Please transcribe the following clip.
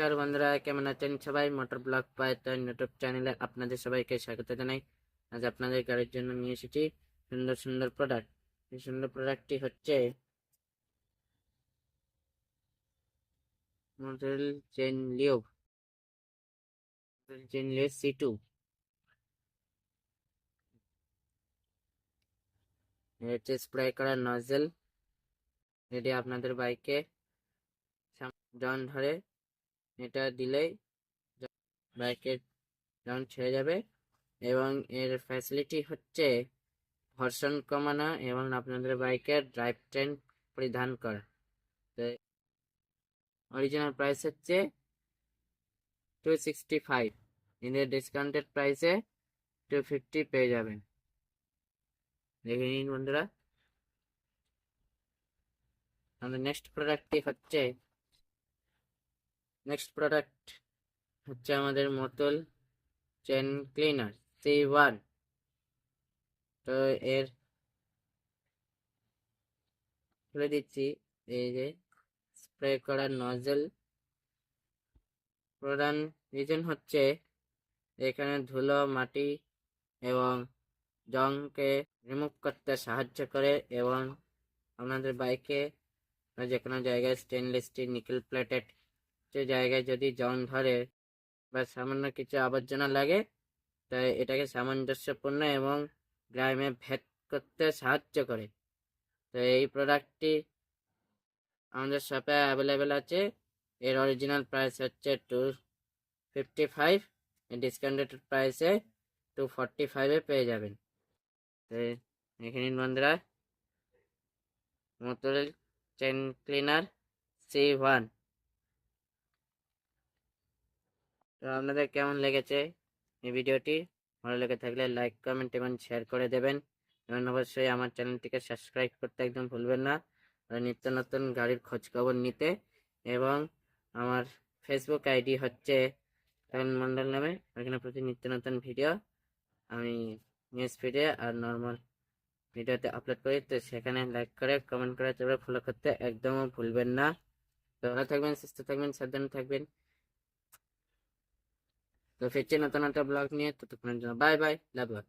নমস্কার বন্ধুরা, কেমন আছেন সবাই? মোটর ব্লগ পাইতন ইউটিউব চ্যানেলে আপনাদের সবাইকে স্বাগত জানাই। আজ আপনাদের গাড়ির জন্য নিয়ে এসেছি সুন্দর সুন্দর প্রোডাক্ট এই সুন্দর প্রোডাক্টটি হচ্ছে Motul chain lube Motul chain lube C two হচ্ছে স্প্রে করা নজেল এটি আপনাদের বাইকে জন ধরে এটা দিলেই বাইকের জন ছেড়ে যাবে এবং এর ফ্যাসিলিটি হচ্ছে ঘর্ষণ কমানো এবং আপনাদের বাইকের ড্রাইভ ট্রেন পরিধান করা। তো অরিজিনাল প্রাইস হচ্ছে টু সিক্সটি ফাইভ এদের ডিসকাউন্টেড প্রাইসে টু ফিফটি পেয়ে যাবেন। দেখে নিন বন্ধুরা। আমাদের নেক্সট প্রোডাক্টটি হচ্ছে নেক্সট প্রোডাক্ট হচ্ছে আমাদের Motul chain cleaner C one তো এর খুলে দিচ্ছি, এই যে স্প্রে করার নজল প্রধান রিজন হচ্ছে এখানে ধুলো, মাটি এবং জংকে রিমুভ করতে সাহায্য করে এবং আপনাদের বাইকে যে কোনো জায়গায় স্টেনলেস স্টিল নিকেল প্লেটেড যে জায়গায় যদি জং ধরে বা সামান্য কিছু আবর্জনা লাগে, তাই এটাকে সামঞ্জস্যপূর্ণ এবং গ্রামে ভেদ করতে সাহায্য করে। তো এই প্রোডাক্টটি আমাদের শপে অ্যাভেলেবেল আছে। এর অরিজিনাল প্রাইস হচ্ছে টু ফিফটি ফাইভ ডিসকাউন্টেড প্রাইসে টু ফর্টি ফাইভে পেয়ে যাবেন। তো এখানে বন্ধুরা মোটরের চেন ক্লিনার সি ওয়ান তো আপনাদের কেমন লেগেছে এই ভিডিওটি? ভালো লেগে থাকলে লাইক কমেন্ট এবং শেয়ার করে দেবেন। এবং অবশ্যই আমার চ্যানেলটিকে সাবস্ক্রাইব করতে একদম ভুলবেন না। নিত্য নতুন গাড়ির খোঁজ খবর নিতে এবং আমার ফেসবুক আইডি হচ্ছে তখন মন্ডল নামে। ওখানে প্রতি নিত্য নতুন ভিডিও আমি নিউজ ফিডে আর নর্মাল ভিডিওতে আপলোড করি। তো সেখানে লাইক করে কমেন্ট করে, তারপরে ফলো করতে একদমও ভুলবেন না। ভালো থাকবেন, সুস্থ থাকবেন, সাবধানে থাকবেন। তো ফিরছি নতুন একটা ব্লগ নিয়ে ততক্ষণের জন্য বাই বাই লাভ ইউ